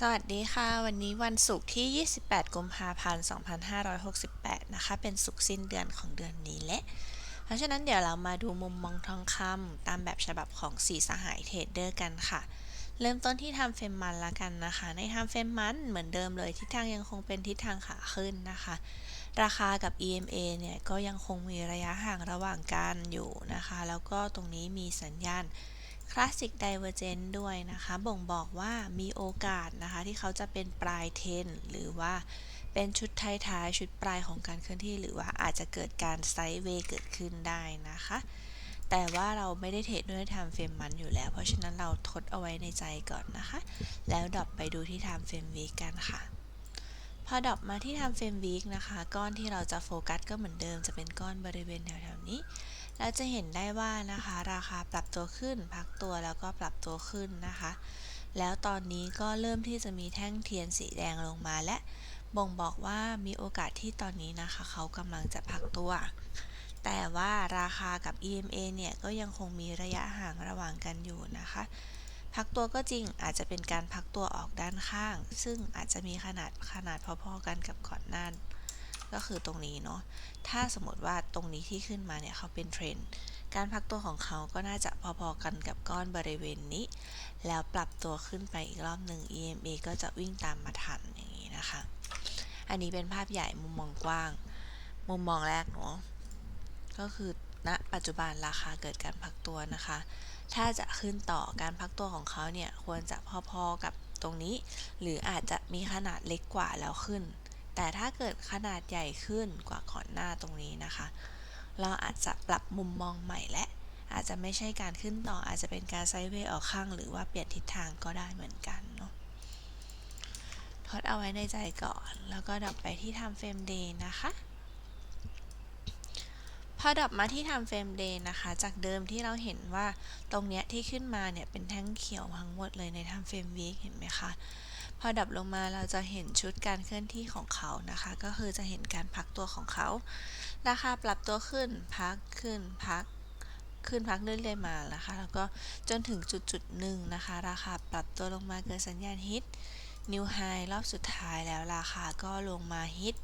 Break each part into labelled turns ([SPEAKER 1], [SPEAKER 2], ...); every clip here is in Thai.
[SPEAKER 1] สวัสดีค่ะ วันนี้วันศุกร์ที่ 28 กุมภาพันธ์ 2568 นะคะ เป็นศุกร์สิ้นเดือนของเดือนนี้แหละ เพราะฉะนั้นเดี๋ยวเรามาดูมุมมองทองคำตามแบบฉบับของสีสหายเทรดเดอร์กันค่ะ เริ่มต้นที่ทำเฟรมมันละกันนะคะ ในทำเฟรมมันเหมือนเดิมเลย ทิศทางยังคงเป็นทิศทางขาขึ้นนะคะ ราคากับ EMA เนี่ยก็ยังคงมีระยะห่างระหว่างกันอยู่นะคะ แล้วก็ตรงนี้มีสัญญาณ Classic Divergence ด้วยนะคะ บ่งบอกว่ามีโอกาสนะคะ ที่เขาจะเป็นปลายเทนหรือว่าเป็นชุดท้ายๆชุดปลายของการเคลื่อนที่ หรือว่าอาจจะเกิดการไซด์เวย์เกิดขึ้นได้นะคะ แต่ว่าเราไม่ได้เทรดด้วยไทม์เฟรมมันอยู่แล้ว เพราะฉะนั้นเราทดเอาไว้ในใจก่อนนะคะ แล้วดรอปไปดูที่ไทม์เฟรมวีกันค่ะ อดรอปมาที่ทม์เฟรมวีคนะคะ ก้อนที่เราจะโฟกัสก็เหมือนเดิมจะเป็นก้อนบริเวณแถวๆนี้ เราจะเห็นได้ว่านะคะ ราคาปรับตัวขึ้น พักตัวแล้วก็ปรับตัวขึ้นนะคะ แล้วตอนนี้ก็เริ่มที่จะมีแท่งเทียนสีแดงลงมาและบ่งบอกว่ามีโอกาสที่ตอนนี้นะคะ เขากำลังจะพักตัว แต่ว่าราคากับ EMA เนี่ยก็ยังคงมีระยะห่างระหว่างกันอยู่นะคะ พักตัวก็จริงอาจจะเป็นการพักตัวออกด้านข้าง ซึ่งอาจจะมีขนาดขนาดพอๆกันกับก่อนหน้าก็คือตรงนี้เนาะถ้าสมมติว่าตรงนี้ที่ขึ้นมาเนี่ยเขาเป็นเทรนด์การพักตัวของเขาก็น่าจะพอๆกันกับก้อนบริเวณนี้ แล้วปรับตัวขึ้นไปอีกรอบหนึ่ง EMA ก็จะวิ่งตามมาทันอย่างนี้นะคะ อันนี้เป็นภาพใหญ่มุมมองกว้าง มุมมองแรกเนาะก็คือณนะปัจจุบันราคาเกิดการพักตัวนะคะถ้าจะขึ้นต่อการพักตัวของเขาเนี่ยควรจะพอๆกับตรงนี้ หรืออาจจะมีขนาดเล็กกว่าแล้วขึ้น แต่ถ้าเกิดขนาดใหญ่ขึ้นกว่าก่อนหน้าตรงนี้นะคะ เราอาจจะปรับมุมมองใหม่และอาจจะไม่ใช่การขึ้นต่ออาจจะเป็นการไซด์เวย์ออกข้าง หรือว่าเปลี่ยนทิศทางก็ได้เหมือนกันเนาะทดเอาไว้ในใจก่อน แล้วก็ดับไปที่ทำเฟรมเดย์นะคะ พอดับมาที่ทำเฟรมเดย์นะคะ จากเดิมที่เราเห็นว่าตรงเนี้ยที่ขึ้นมาเนี่ยเป็นแท่งเขียวทั้งหมดเลยในทำเฟรมวีคเห็นไหมคะพอดับลงมาเราจะเห็นชุดการเคลื่อนที่ของเขานะคะ ก็คือจะเห็นการพักตัวของเขา ราคาปรับตัวขึ้นพักขึ้นพักขึ้นพักเรื่อยๆมานะคะ แล้วก็จนถึงจุดจุดหนึ่งนะคะ ราคาปรับตัวลงมาเกิดสัญญาณฮิตนิวไฮรอบสุดท้ายแล้วราคาก็ลงมาฮิต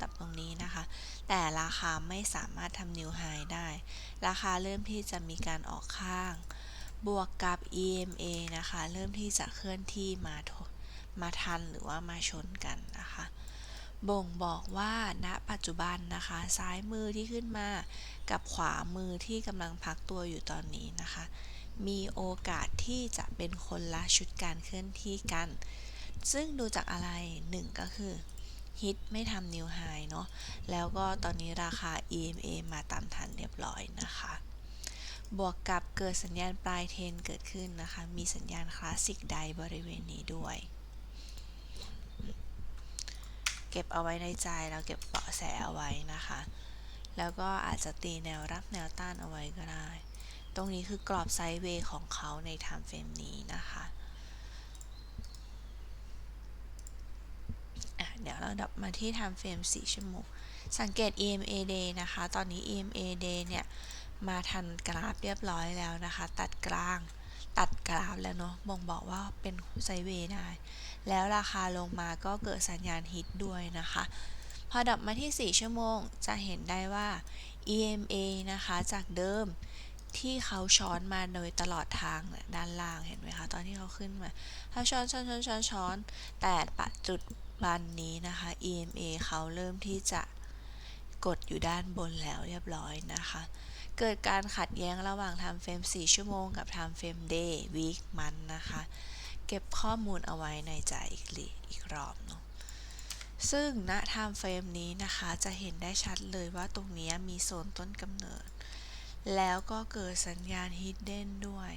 [SPEAKER 1] ตับตรงนี้นะคะ แต่ราคาไม่สามารถทำนิวไฮได้ ราคาเริ่มที่จะมีการออกข้าง บวกกับ EMA นะคะ เริ่มที่จะเคลื่อนที่มามาทันหรือว่ามาชนกันนะคะบ่งบอกว่าณปัจจุบันนะคะ ซ้ายมือที่ขึ้นมากับขวามือที่กำลังพักตัวอยู่ตอนนี้นะคะ มีโอกาสที่จะเป็นคนละชุดการเคลื่อนที่กัน ซึ่งดูจากอะไรหนึ่งก็คือ ฮิตไม่ทำนิวไฮเนาะแล้วก็ตอนนี้ราคา EMA มาตามทันเรียบร้อยนะคะ บวกกับเกิดสัญญาณปลายเทนเกิดขึ้นนะคะ มีสัญญาณคลาสสิกใดบริเวณนี้ด้วย เก็บเอาไว้ในใจเราเก็บเบาะแสเอาไว้นะคะ แล้วก็อาจจะตีแนวรับแนวต้านเอาไว้ก็ได้ ตรงนี้คือกรอบไซด์เวย์ของเขาในไทม์เฟรมนี้นะคะ เดี๋ยวเราดับมาที่ไทม์เฟรม4ชั่วโมง สังเกต EMA day นะคะ ตอนนี้ EMA day เนี่ย มาทันกราฟเรียบร้อยแล้วนะคะ ตัดกลาง ตัดกราฟแล้วเนาะ บ่งบอกว่าเป็นไซเวย์ได้ แล้วราคาลงมาก็เกิดสัญญาณฮิตด้วยนะคะ พอดับมาที่ 4 ชั่วโมง จะเห็นได้ว่า EMA นะคะ จากเดิมที่เขาช้อนมาโดยตลอดทางด้านล่างเห็นไหมคะ ตอนที่เขาขึ้นมาเขาช้อนช้อนช้อนช้อนช้อนแต่ปัจจุ บันนี้นะคะ EMA เขาเริ่มที่จะกดอยู่ด้านบนแล้วเรียบร้อยนะคะ เกิดการขัดแย้งระหว่าง time frame 4ชั่วโมงกับ time frame day week มันนะคะ เก็บข้อมูลเอาไว้ในใจอีกอีกรอบเนาะซึ่งณ time frame นี้นะคะจะเห็นได้ชัดเลยว่าตรงนี้มีโซนต้นกำเนิด แล้วก็เกิดสัญญาณ hidden ด้วย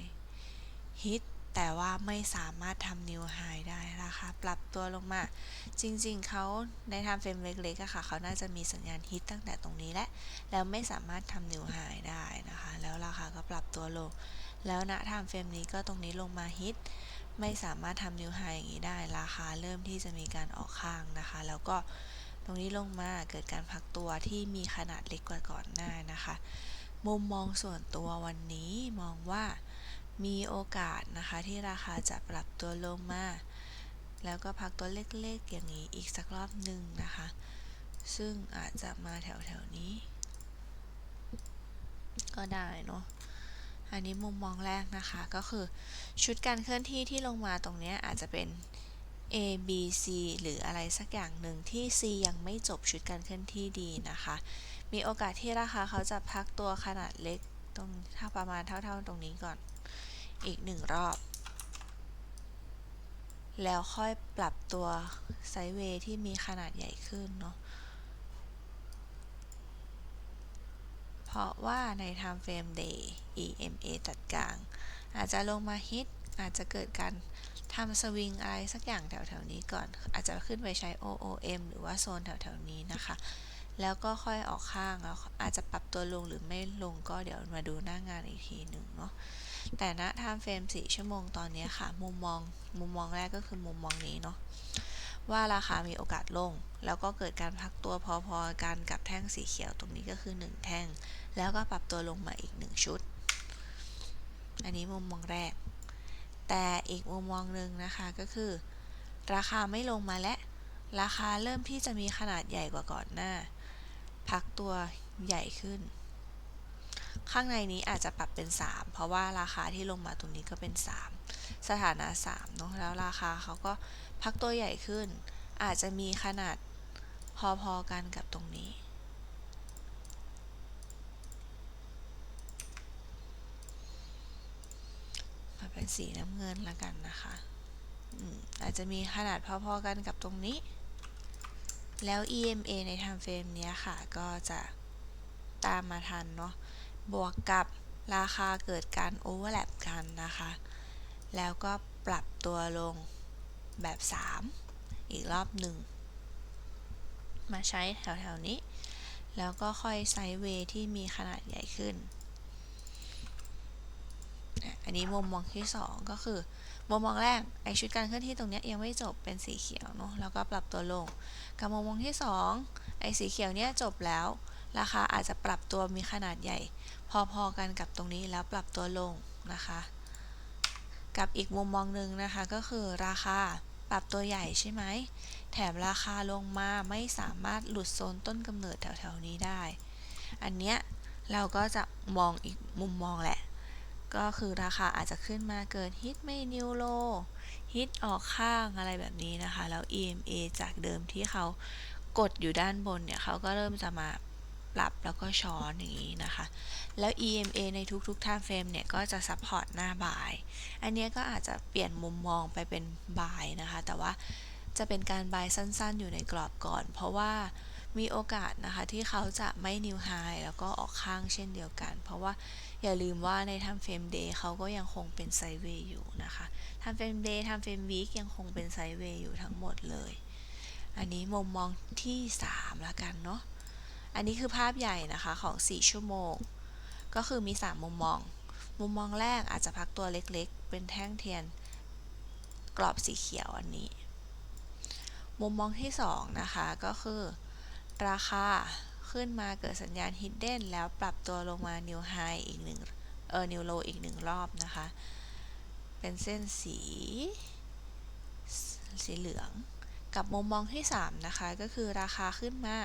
[SPEAKER 1] hit แต่ว่าไม่สามารถทำนิวไฮได้นะคะปรับตัวลงมา จริงๆ เขาในทำเฟรมเล็กๆอะค่ะ เขาน่าจะมีสัญญาณฮิตตั้งแต่ตรงนี้และ แล้วไม่สามารถทำนิวไฮได้นะคะ แล้วราคาก็ปรับตัวลง แล้วณทำเฟรมนี้ก็ตรงนี้ลงมาฮิต ไม่สามารถทำนิวไฮอย่างนี้ได้ ราคาเริ่มที่จะมีการออกข้างนะคะ แล้วก็ตรงนี้ลงมาเกิดการพักตัวที่มีขนาดเล็กกว่าก่อนหน้านะคะ มุมมองส่วนตัววันนี้มองว่า มีโอกาสนะคะที่ราคาจะปรับตัวลงมา แล้วก็พักตัวเล็กๆอย่างนี้อีกสักรอบหนึ่งนะคะ ซึ่งอาจจะมาแถวๆนี้ ก็ได้เนาะอันนี้มุมมองแรกนะคะก็คือชุดการเคลื่อนที่ที่ลงมาตรงนี้อาจจะเป็น A B C หรืออะไรสักอย่างหนึ่งที่ C ยังไม่จบชุดการเคลื่อนที่ดีนะคะ มีโอกาสที่ราคาเขาจะพักตัวขนาดเล็กตรงถ้าประมาณเท่า ๆตรงนี้ก่อน อีกหนึ่งรอบ แล้วค่อยปรับตัวไซด์เวย์ที่มีขนาดใหญ่ขึ้นเนาะ เพราะว่าใน time frame day EMA ตัดกลาง อาจจะลงมาฮิต อาจจะเกิดการทำสวิงอะไรสักอย่างแถวๆนี้ก่อน อาจจะขึ้นไปใช้ OOM หรือว่าโซนแถวๆนี้นะคะ แล้วก็ค่อยออกข้างแล้วอาจจะปรับตัวลงหรือไม่ลงก็เดี๋ยวมาดูหน้างานอีกทีหนึ่งเนาะแต่ณ time frame 4ชั่วโมงตอนนี้ค่ะ มุมมองมุมมองแรกก็คือมุมมองนี้เนาะว่าราคามีโอกาสลง แล้วก็เกิดการพักตัวพอๆกันกับแท่งสีเขียวตรงนี้ก็คือ 1 แท่ง แล้วก็ปรับตัวลงมาอีก 1 ชุด อันนี้มุมมองแรก แต่อีกมุมมองหนึ่งนะคะก็คือ ราคาไม่ลงมาและ ราคาเริ่มที่จะมีขนาดใหญ่กว่าก่อนหน้า พักตัวใหญ่ขึ้น ข้างในนี้อาจจะปรับเป็น 3 เพราะว่าราคาที่ลงมาตรงนี้ก็เป็น 3 สถานะ3เนาะแล้วราคาเขาก็พักตัวใหญ่ขึ้น อาจจะมีขนาดพอๆกันกับตรงนี้มาเป็นสีน้ำเงินละกันนะคะอาจจะมีขนาดพอๆกันกับตรงนี้ แล้ว EMA ใน time frame นี้ค่ะ ก็จะตามมาทันเนาะ บวกกับราคาเกิดการ overlap กันนะคะ แล้วก็ปรับตัวลงแบบ 3 อีกรอบหนึ่ง มาใช้แถวๆนี้ แล้วก็ค่อยไซด์เวย์ที่มีขนาดใหญ่ขึ้น อันนี้มุมมองที่ 2 ก็คือ มุมมองแรกไอชุดการเคลื่อนที่ตรงนี้ยังไม่จบเป็นสีเขียวเนาะแล้วก็ปรับตัวลง กับมุมมองที่ 2 ไอสีเขียวเนี้ยจบแล้ว ราคาอาจจะปรับตัวมีขนาดใหญ่ พอๆกันกับตรงนี้แล้วปรับตัวลงนะคะ กับอีกมุมมองหนึ่งนะคะก็คือราคาปรับตัวใหญ่ใช่ไหม แถมราคาลงมาไม่สามารถหลุดโซนต้นกำเนิดแถวๆนี้ได้ อันเนี้ยเราก็จะมองอีกมุมมองแหละ ก็คือราคาอาจจะขึ้นมาเกินฮิตไม่นิวโลฮิตออกข้างอะไรแบบนี้นะคะ แล้ว EMA จากเดิมที่เขากดอยู่ด้านบนเนี่ยเขาก็เริ่มจะมาปรับแล้วก็ช้อนอย่างนี้นะคะ แล้ว EMA ในทุกๆ time frame เนี่ย ก็จะซัพพอร์ตหน้าบาย อันนี้ก็อาจจะเปลี่ยนมุมมองไปเป็นบายนะคะ แต่ว่าจะเป็นการบายสั้นๆ อยู่ในกรอบก่อน เพราะว่า มีโอกาสนะคะที่เขาจะไม่นิวไฮแล้วก็ออกข้างเช่นเดียวกัน เพราะว่าอย่าลืมว่าในทำเฟรมเดย์เขาก็ยังคงเป็นไซเวย์อยู่นะคะทำเฟรมเดย์ทำเฟรมวีคยังคงเป็นไซเวย์อยู่ทั้งหมดเลย อันนี้มุมมองที่3ละกันเนาะอันนี้คือภาพใหญ่นะคะของ 4 ชั่วโมง ก็คือมี 3 มุมมอง มุมมองแรกอาจจะพักตัวเล็กๆ เป็นแท่งเทียนกรอบสีเขียวอันนี้ มุมมองที่ 2 นะคะก็คือ ราคาขึ้นมาเกิดสัญญาณ hidden แล้วปรับตัวลงมา new high อีกหนึ่งเออ new low อีกหนึ่งรอบนะคะ เป็นเส้นสี สีเหลือง กับมุมมองที่ 3 นะคะ ก็คือราคาขึ้นมา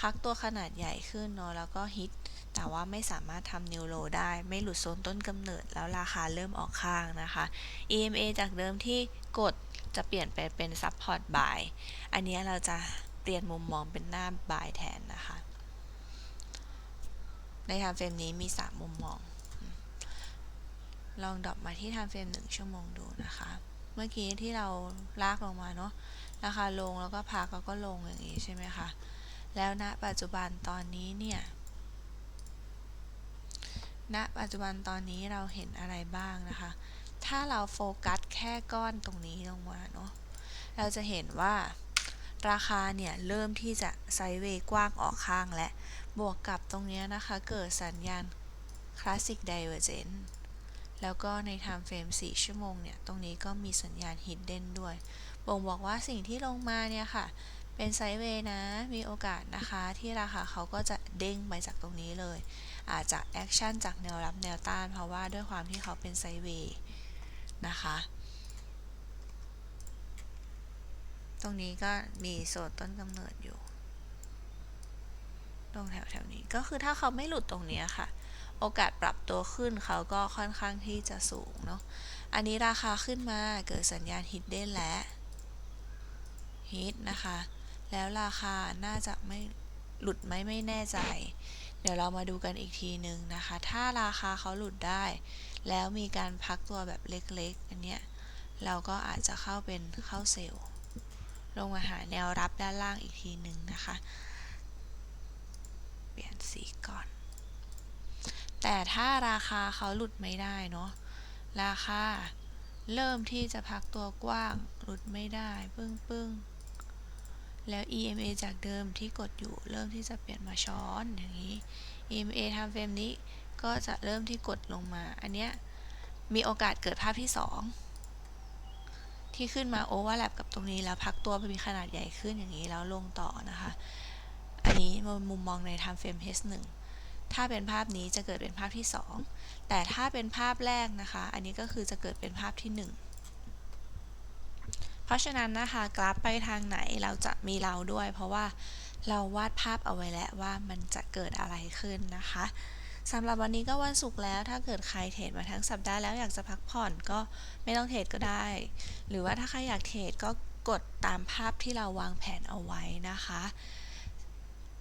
[SPEAKER 1] คักตัวขนาดใหญ่ขึ้นเนาะ แล้วก็ฮิต แต่ว่าไม่สามารถทำนิวโลได้ ไม่หลุดโซนต้นกำเนิด แล้วราคาเริ่มออกข้างนะคะ EMA จากเดิมที่กดจะเปลี่ยนไปเป็น support buy อันนี้เราจะ เปลี่ยนมุมมองเป็นหน้า buy แทนนะคะ ในทางเฟรมนี้มี 3 มุมมอง ลองดรอปมาที่ทางเฟรม1 ชั่วโมงดูนะคะ เมื่อกี้ที่เราลากลงมาเนาะราคาลงแล้วก็พักแล้วก็ลงอย่างนี้ใช่ไหมคะ แล้วณปัจจุบันตอนนี้เนี่ยณปัจจุบันตอนนี้เราเห็นอะไรบ้างนะคะ ถ้าเราโฟกัสแค่ก้อนตรงนี้ลงมาเนาะ เราจะเห็นว่า ราคาเนี่ยเริ่มที่จะไซด์เวย์กว้างออกข้างและ บวกกับตรงนี้นะคะ เกิดสัญญาณคลาสสิกไดเวอร์เจนแล้วก็ใน time frame 4 ชั่วโมงเนี่ย ตรงนี้ก็มีสัญญาณ hidden ด้วย บ่งบอกว่าสิ่งที่ลงมาเนี่ยค่ะ เป็นไซด์เวย์นะ มีโอกาสนะคะที่ราคาเขาก็จะเด้งไปจากตรงนี้เลย อาจจะแอคชั่นจากแนวรับแนวต้าน เพราะว่าด้วยความที่เขาเป็นไซด์เวย์นะคะ ตรงนี้ก็มีโซนต้นกำเนิดอยู่ ตรงแถวๆนี้ก็คือถ้าเขาไม่หลุดตรงนี้ค่ะ โอกาสปรับตัวขึ้นเขาก็ค่อนข้างที่จะสูงเนาะ อันนี้ราคาขึ้นมาเกิดสัญญาณฮิตเด้นและฮิตนะคะ แล้วราคาน่าจะไม่หลุดไหมไม่แน่ใจ เดี๋ยวเรามาดูกันอีกทีนึงนะคะ ถ้าราคาเขาหลุดได้ แล้วมีการพักตัวแบบเล็กๆ อันเนี้ยเราก็อาจจะเข้าเป็นเข้าเซลล์ ลงมาหาแนวรับด้านล่างอีกทีหนึ่งนะคะ เปลี่ยนสีก่อน แต่ถ้าราคาเขาหลุดไม่ได้เนาะ ราคาเริ่มที่จะพักตัวกว้าง หลุดไม่ได้ ปึ้งปึ้งแล้ว EMA จากเดิมที่กดอยู่ เริ่มที่จะเปลี่ยนมาช้อนอย่างนี้ EMA ทำเฟรมนี้ก็จะเริ่มที่กดลงมา อันเนี้ยมีโอกาสเกิดภาพที่ 2 ที่ขึ้นมาโอเวอร์แลปกับตรงนี้แล้วพักตัวไปมีขนาดใหญ่ขึ้นอย่างนี้แล้วลงต่อนะคะ อันนี้มุมมองใน time frame H1 ถ้าเป็นภาพนี้จะเกิดเป็นภาพที่ 2 แต่ถ้าเป็นภาพแรกนะคะ อันนี้ก็คือจะเกิดเป็นภาพที่1เพราะฉะนั้นนะคะกราฟไปทางไหนเราจะมีเราด้วย เพราะว่าเราวาดภาพเอาไว้แล้วว่ามันจะเกิดอะไรขึ้นนะคะ สำหรับวันนี้ก็วันศุกร์แล้วถ้าเกิดใครเทรดมาทั้งสัปดาห์แล้วอยากจะพักผ่อนก็ไม่ต้องเทรดก็ได้ หรือว่าถ้าใครอยากเทรดก็กดตามภาพที่เราวางแผนเอาไว้นะคะ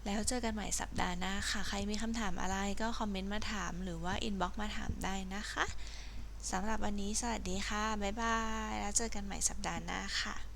[SPEAKER 1] แล้วเจอกันใหม่สัปดาห์หน้าค่ะ ใครมีคำถามอะไรก็คอมเมนต์มาถามหรือว่าอินบ็อกซ์มาถามได้นะคะสำหรับวันนี้สวัสดีค่ะ บ๊ายบาย แล้วเจอกันใหม่สัปดาห์หน้าค่ะ